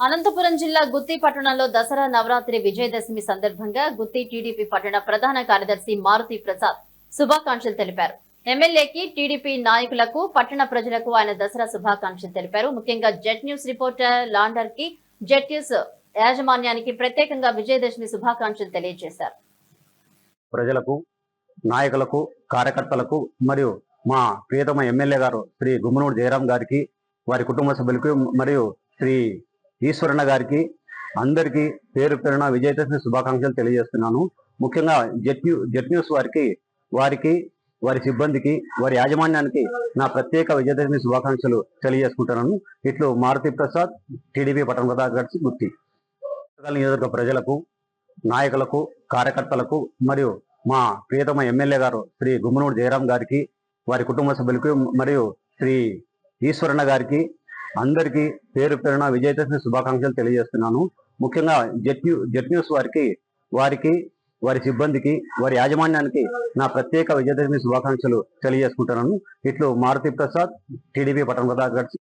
అనంతపురం జిల్లా గుత్తి పట్టణంలో దసరా నవరాత్రి విజయదశమి సందర్భంగా గుత్తి టీడీపీ పట్టణ ప్రధాన కార్యదర్శి మారుతి ప్రసాద్ శుభాకాంక్షలు తెలిపారు. ఎమ్మెల్యేకి టీడీపీ నాయకులకు పట్టణ ప్రజలకు ఆయన దసరా శుభాకాంక్షలు తెలిపారు. ముఖ్యంగా జెట్ న్యూస్ రిపోర్టర్ లాండర్కి జెట్ న్యూస్ యాజమాన్యానికి ప్రత్యేకంగా విజయదశమి శుభాకాంక్షలు తెలియజేశారు. ప్రజలకు నాయకులకు కార్యకర్తలకు మరియు మా ప్రియతమ ఎమ్మెల్యే గారు శ్రీ గుమ్మనూరు జయరాం గారికి వారి కుటుంబ సభ్యులకు మరియు శ్రీ ఈశ్వరన్న గారికి అందరికీ పేరు పేరున విజయదశమి శుభాకాంక్షలు తెలియజేస్తున్నాను. ముఖ్యంగా జెట్ న్యూ జెట్ న్యూస్ వారికి వారికి వారి సిబ్బందికి వారి యాజమాన్యానికి నా ప్రత్యేక విజయదశమి శుభాకాంక్షలు తెలియజేసుకుంటున్నాను. ఇట్లు మారుతి ప్రసాద్ టీడీపీ పట్టణ ప్రధాన కార్యదర్శి గుత్తి. నియోజకవర్గ ప్రజలకు నాయకులకు కార్యకర్తలకు మరియు మా ప్రియతమ ఎమ్మెల్యే గారు శ్రీ గుమ్మనూరు జయరాం గారికి వారి కుటుంబ సభ్యులకు మరియు శ్రీ ఈశ్వరన్న గారికి అందరికీ పేరు పేరున విజయదశమి శుభాకాంక్షలు తెలియజేస్తున్నాను. ముఖ్యంగా జెట్ జెట్ న్యూస్ వారికి వారికి వారి సిబ్బందికి వారి యాజమాన్యానికి నా ప్రత్యేక విజయదశమి శుభాకాంక్షలు తెలియజేసుకుంటున్నాను. ఇట్లు మారుతి ప్రసాద్ టీడీపీ పట్టణ ప్రధాన కార్యదర్శి.